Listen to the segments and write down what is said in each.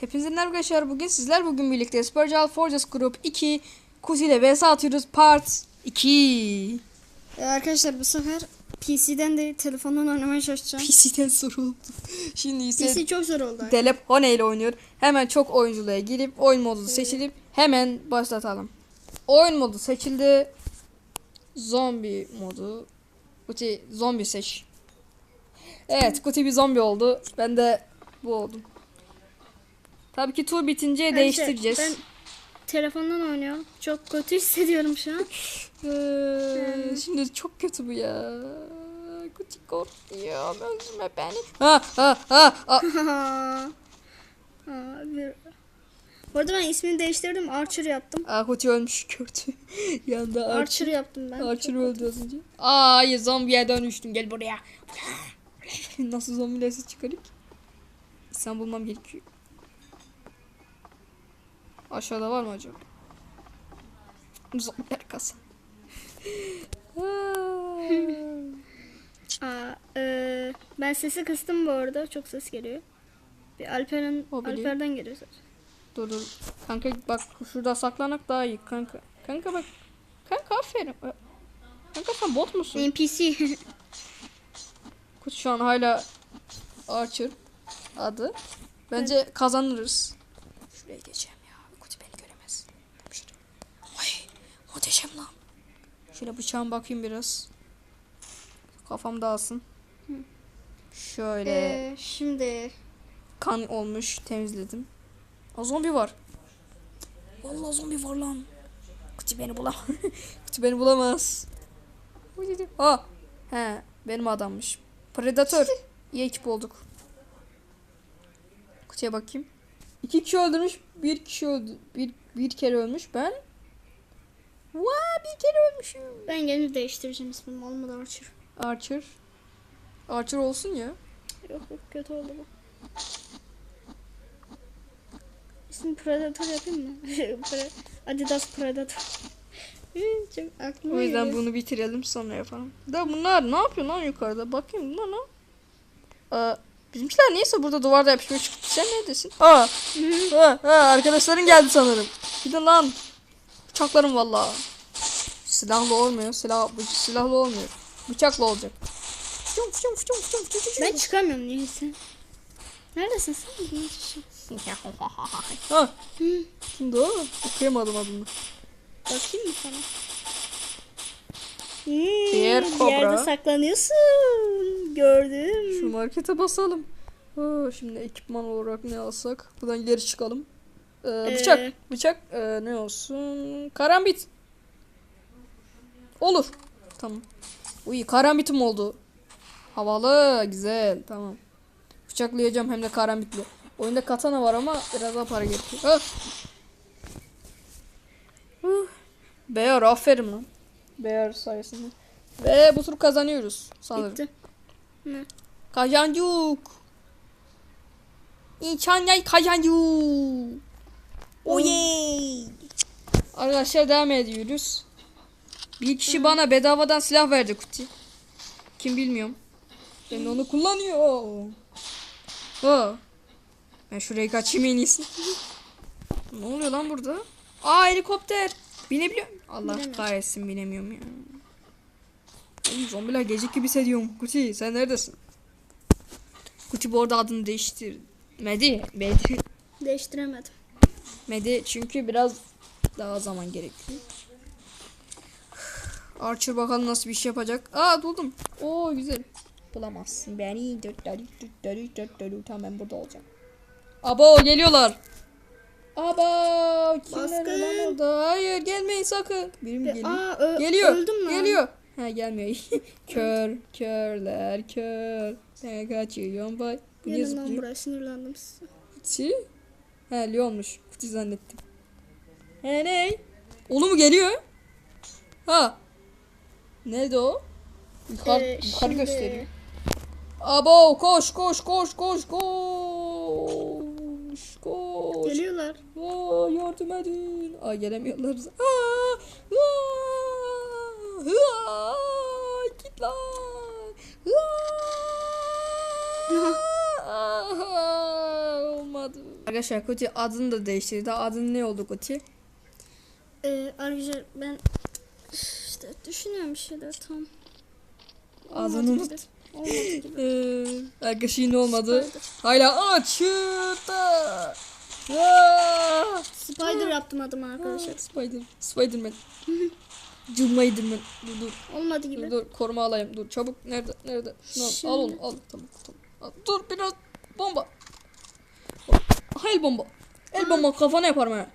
Hepinize merhaba arkadaşlar. Bugün sizler bugün birlikte Spurgeon Forces Group 2 Kuzi ile vs atıyoruz. Part 2. Ee, arkadaşlar bu sefer PC'den değil telefondan oynamaya çalışacağım. PC'den soruldu. Şimdi ise PC çok zor oldu. Delepone ile oynuyor. Hemen çok oyunculuğa girip oyun modu seçilip hemen başlatalım. Oyun modu seçildi. Zombi modu. Kuti zombi seç. Evet Kuti bir zombi oldu. Ben de bu oldum. Tabii ki tur bitince Arkadaşlar, değiştireceğiz. Ben telefondan oynuyorum. Çok kötü hissediyorum şu an. Ee, Şimdi çok kötü bu ya. Kuti korkuyor. Üzme beni. Ha ha ha. ha. Bir... Bu arada ben ismini değiştirdim. Archer yaptım. Aa, Kuti ölmüş kötü. Yanda Archer. Archer yaptım ben. Archer öldü az önce. Aa hayır zombiye dönüştüm. Gel buraya. Nasıl zombiler ses çıkarık? İnsan bulmam gerekiyor. Aşağıda var mı acaba? Zombiler kasa. Aa, e, ben sesi kıstım bu arada. Çok ses geliyor. Bir Alper'in. Alper'den geliyor ses. dur dur. Kanka bak şurada saklanak daha iyi kanka. Kanka bak. Kanka aferin. Kanka sen bot musun? NPC. Kutu şu an hala Archer adı. Bence kazanırız. Şuraya geçeceğim ya. Kutu beni göremez. Şuraya. Ay muhteşem lan. Şöyle bıçağım bakayım biraz. Kafam dağılsın. Şöyle Ee, şimdi kan olmuş temizledim. O zombi var. Vallahi zombi var lan. Kutu beni bulamaz. Kutu beni bulamaz. Aa, he benim adammış. Predator. İyi ekip olduk. Kutuya bakayım. İki kişi öldürmüş, bir kişi öldü, bir bir kere ölmüş. Ben Vaa bir kere ölmüşüm. ben gene değiştireceğim ismimi. Olmadı Archer. Archer. Archer olsun ya. Yok yok kötü oldu bu. İsmi Predator yapayım mı? Adidas Predator. Çok aklıma O yüzden geliyor. bunu bitirelim sonra yapalım. Da bunlar ne yapıyor lan yukarıda? Bakayım bunlar ne? Aa, bizimkiler neyse burada duvarda yapışmış çıktı. Sen neredesin? Aa, ha, ha, arkadaşların geldi sanırım. Gidin lan. Bıçaklarım valla. Silahlı olmuyor. Silah, bu, silahlı olmuyor. Bıçakla olacak. Fıçım, fıçım, fıçım, fıçım, fıçım, fıçım. Ben çıkamıyorum niyeyse. Neredesin sen? Ha, kimdi o? Okuyamadım adını. Bakayım mı sana? Diğer Hmm, kobra. Bir yerde saklanıyorsun. Gördüm. Şu markete basalım. Aa, şimdi ekipman olarak ne alsak? Buradan geri çıkalım. Ee, bıçak. Ee, Bıçak ee, ne olsun? Karambit. Olur. Tamam. Uy karambitim oldu. Havalı. Güzel. Tamam. Bıçaklayacağım hem de karambitle. Oyunda katana var ama biraz daha para gerekiyor. Ah. Huh. Beyar aferin lan. Beyar sayesinde. Ve bu tur kazanıyoruz sanırım. bitti. Ne? Kazandık. İnşallah kazandık. Oyey. Arkadaşlar devam ediyoruz. Bir kişi bana bedavadan silah verdi kuti. Kim bilmiyorum. Ben de onu kullanıyorum. Ha. Ben şuraya kaçayım en iyisi. ne oluyor lan burada? Aa helikopter. Binebiliyor Allah Binemiyorum. kahretsin binemiyorum ya. Oğlum zombiler gecik gibi hissediyorum. Kuti sen neredesin? Kuti bu arada adını değiştirmedi. Medi. Değiştiremedim. Medi çünkü biraz daha zaman gerekiyor. Archer bakalım nasıl bir şey yapacak. Aa buldum. Oo güzel. Bulamazsın beni. Tamam ben burada olacağım. Abo geliyorlar. Abo kimler lan orada? Hayır gelmeyin sakın. Birim geliyor. Aa, Geliyor. Öldüm lan. Geliyor. Ha gelmiyor. kör, körler, kör. Ben kaçıyorum bay. Bu niye zıplıyor? buraya sinirlendim size. Kutu? He Leon'muş. Kutu zannettim. He ne? Mu geliyor? Ha. Nerede o? Yukarı, Ee, yukarı şimdi- gösteriyor. Abo koş koş koş koş koş. Koş. Geliyorlar. Aa, yardım edin. Aa gelemiyorlar. Aa, aa, aa, git lan. Aa, aa, olmadı. Arkadaşlar Kuti adını da değiştirdi. Adın ne oldu Kuti? Ee, arkadaşlar ben işte düşünüyorum bir şeyler tam. Olmadı unut. Ee, arkadaşlar yine olmadı. Spider. Hala açıldı. Aa! Spider yaptım adımı arkadaşlar. Spider. Spiderman. Spiderman. Dur dur. Olmadı Dur gibi. dur koruma alayım. Dur çabuk. Nerede? Nerede? Şunu al. Şimdi- Al onu. Al. Tamam tamam. Al. Dur biraz bomba. Ha, el bomba. El bomba kafana yaparım ha.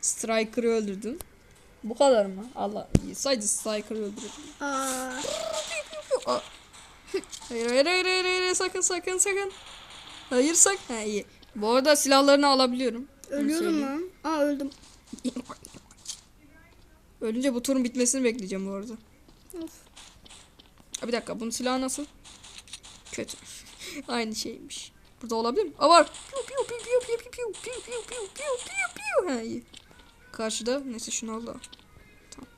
Striker'ı öldürdüm. Bu kadar mı? Allah. Sadece Striker'ı öldürdüm. Aa, Aa. Hayır hayır hayır hayır hayır sakın sakın sakın. Hayır sak. Ha iyi. Bu arada silahlarını alabiliyorum. Ölüyorum lan. Aa öldüm. Ölünce bu turun bitmesini bekleyeceğim bu arada. Of. Bir dakika bunun silahı nasıl? Kötü. Aynı şeymiş. Burada olabilir mi? Aa var. Piu piu piu piu piu piu piu piu piu piu piu piu piu. Ha iyi. Karşıda neyse şunu al da. Tamam.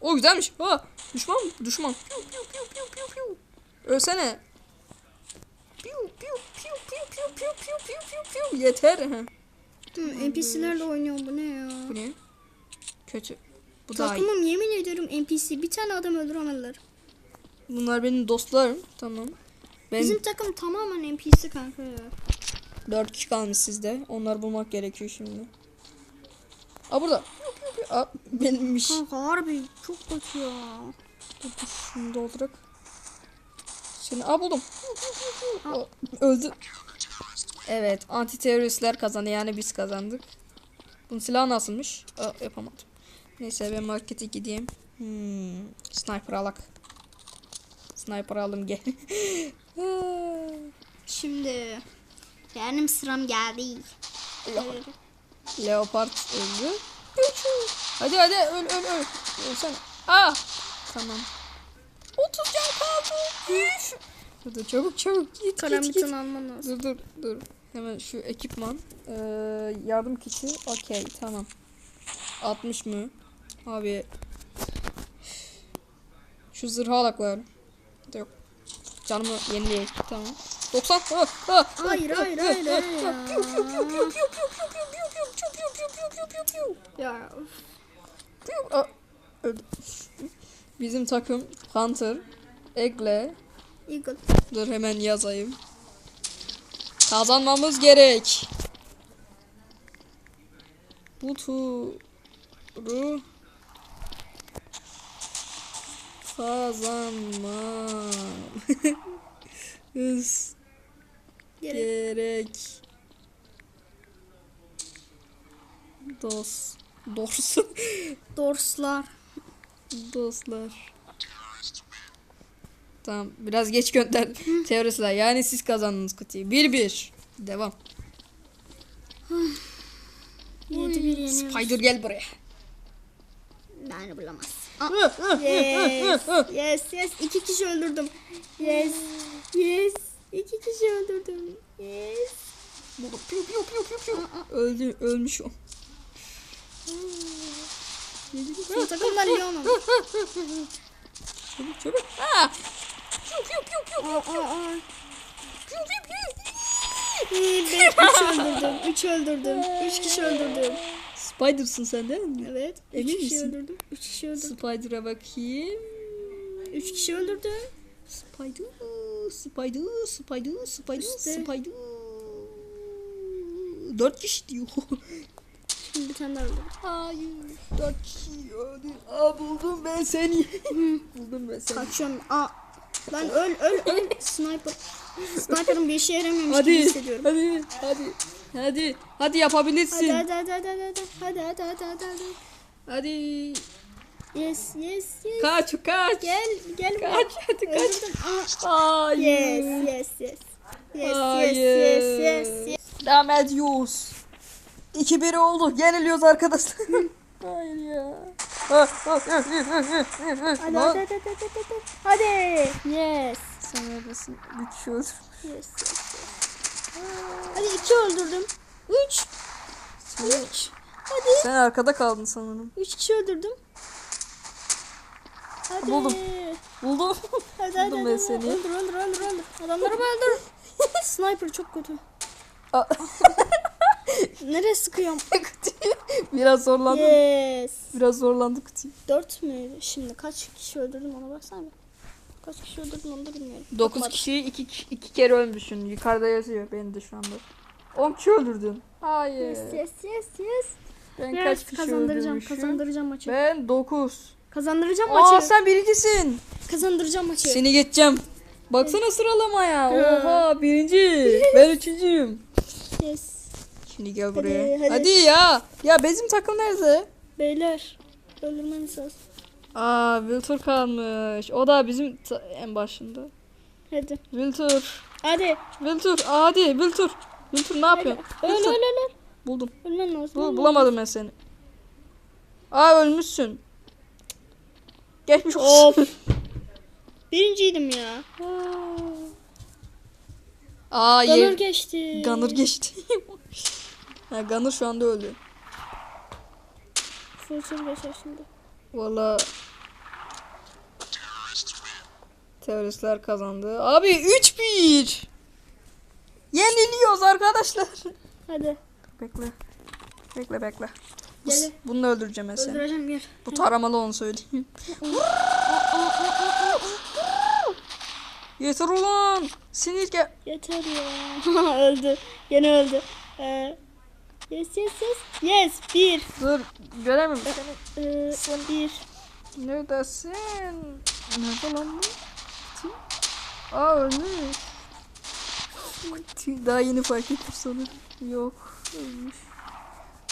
O güzelmiş. Ha düşman mı? Düşman. Piu piu piu piu piu piu. Ölsene. Piu piu piu piu piu piu piu piu piu piu. Yeter. Ha. Hı, NPC'lerle oynuyorum bu ne ya? Bu ne? Kötü. Bu iyi. Takımım yemin ediyorum NPC. Bir tane adam öldüremediler. Bunlar benim dostlarım. Tamam. Ben Bizim takım tamamen NPC kanka ya. 4 kişi kalmış sizde. Onları bulmak gerekiyor şimdi. Aa burada. Aa, benimmiş. Kanka harbi çok kötü ya. Dur dur şunu doldurak. Şimdi aa buldum. Aa, öldü. Evet anti teröristler kazandı yani biz kazandık. Bunun silahı nasılmış? Aa, yapamadım. Neyse ben markete gideyim. Hmm, sniper alak. Sniper alım gel. Şimdi benim sıram geldi. Leopard öldü. Hadi hadi öl öl öl. Ölsene. Aa. Tamam. 30 can kaldı. Üf. Dur dur çabuk çabuk git git git. Karamiton alman lazım. Dur dur dur. Hemen şu ekipman. Ee, yardım kiti. Okey tamam. 60 mı? Abi. Şu zırhı alak var. Yok. Canımı yenileyek. Tamam. 90. Ah, ah, Hayır, ah, hayır, ah, hayır, ah, hayır ah, piu, piu, piu, Ya. Bizim takım Hunter, Egle. Eagle. Dur hemen yazayım. Kazanmamız gerek. Bu turu kazanmam. Hız Gerek. gerek. Dos. Dorsun. Dorslar. Dostlar. Tamam biraz geç gönder teorisiler. Yani siz kazandınız kutuyu. 1-1. Devam. 7 bir yeniyoruz. Spider gel buraya. Beni bulamaz. Yes. Yes yes. İki kişi öldürdüm. Yes. Yes. İki kişi öldürdüm. Yes. Piu piu piu piu. Öldü, ölmüş o. Şu takımdan Leon'um. Çabuk çabuk. Aa! Piu piu piu piu. Piu piu piu. Ben üç öldürdüm. Üç öldürdüm. Üç kişi öldürdüm. Spider'sın sen değil mi? Evet. Üç Emin kişi misin? öldürdüm. Üç kişi öldürdüm. Spider'a bakayım. Üç kişi öldürdüm. Spider, Spider, Spider, Spider, İşte. Spider. Dört kişi diyor. Şimdi bir tane daha. Hayır. Dört kişi öldü. Aa buldum ben seni. buldum ben seni. Kaçıyorum. Aa. Lan öl öl öl. Sniper. Sniper'ın bir işe gibi Hadi. hissediyorum. Hadi. Hadi. Hadi. Hadi yapabilirsin. Hadi hadi hadi hadi hadi. Hadi hadi hadi hadi hadi. Yes yes yes. Kaç kaç. Gel gel buraya. Kaç hadi kaç. Hayır. Yes yes yes. Yes Hayır. yes yes yes yes. Devam ediyoruz. 2-1 oldu. Yeniliyoruz arkadaşlar. Hayır ya. Hadi hadi hadi hadi hadi hadi. Hadi. Yes. Sen neredesin? Bir kişi öldür. Yes. Hadi iki öldürdüm. Üç. Sen, Üç. Hadi. sen arkada kaldın sanırım. Üç kişi öldürdüm. Hadi. Buldum. Buldum. Hadi hadi Buldum hadi. ben hadi. seni. Öldür öldür öldür öldür. Adamları öldür. Sniper çok kötü. Aa. Nereye sıkıyorum? Biraz zorlandım. Yes. Biraz zorlandı kutu. 4 müydü? Şimdi kaç kişi öldürdüm ona baksana. Kaç kişi öldürdüm onu da bilmiyorum. 9 Bakmadım. kişi 2 iki kere ölmüşsün. Yukarıda yazıyor beni de şu anda. 10 kişi öldürdün. Hayır. Yes yes yes yes. Ben Yes, kaç kişi kazandıracağım öldürmüşüm? kazandıracağım maçı. Ben 9. Kazandıracağım Aa maçı. sen birincisin. Kazandıracağım maçı. Seni geçeceğim. Baksana sıralamaya. Oha birinci. ben üçüncüyüm. Yes. Şimdi gel buraya. hadi. Hadi, ya. Ya bizim takım nerede? Beyler. Öldürmeniz lazım. Aa Wiltur kalmış. O da bizim en başında. Hadi. Wiltur. Hadi. Wiltur. Aa, hadi Wiltur. Wiltur ne yapıyorsun? Öl öl öl. Buldum. Ölmen lazım. Bu, ölmen bulamadım ben seni. Aa ölmüşsün. Geçmiş olsun. Of. Birinciydim ya. Aa Gunner yer. geçti. Gunner geçti. Ha, Gunner şu anda öldü. Fırçın geçer şimdi. Valla teröristler kazandı. Abi 3-1. Yeniliyoruz arkadaşlar. Hadi. Bekle. Bekle bekle. Bu- Gel. Bunu öldüreceğim ben seni. Öldüreceğim gel. Bu taramalı onu söyleyeyim. Yeter ulan. Sinir gel. Yeter ya. öldü. Yine öldü. Ee, yes yes yes. Yes. Bir. Dur göremem seni. Ee, bir. Neredesin? Nerede lan bu? Kutu. Aa ölmüş. Daha yeni fark ettim sanırım. Yok ölmüş.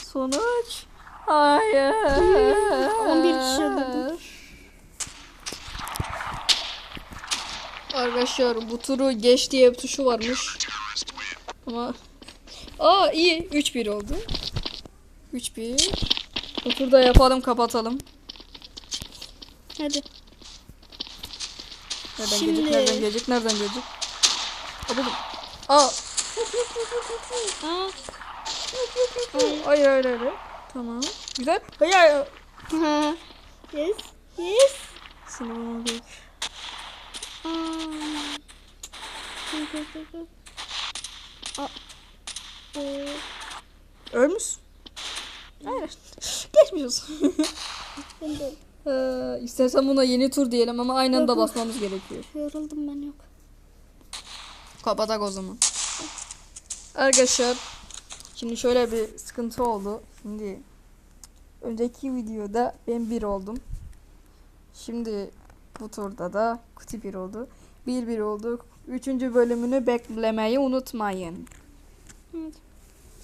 Sonuç. Hayır. 11 kişi öldürdüm. Arkadaşlar bu turu geç diye bir tuşu varmış. Ama Aa iyi 3-1 oldu. 3-1. Bu turda yapalım kapatalım. Hadi. Nereden Şimdi- gelecek? Nereden gelecek? Nereden gelecek? Aa, buldum. Aa. Aa. Hayır hayır hayır. Tamam. Güzel. Hayır hayır. Ha. Yes. Yes. Sınavıma geç. Aa. Aa. Ee, Ölmüşsün. Hayır. Geçmiş olsun. ee, istersen buna yeni tur diyelim ama aynı anda basmamız gerekiyor. yoruldum ben yok. Kapatak o zaman. Arkadaşlar şimdi şöyle bir sıkıntı oldu. Şimdi önceki videoda ben bir oldum. Şimdi bu turda da Kuti bir oldu. Bir bir olduk. Üçüncü bölümünü beklemeyi unutmayın. Evet.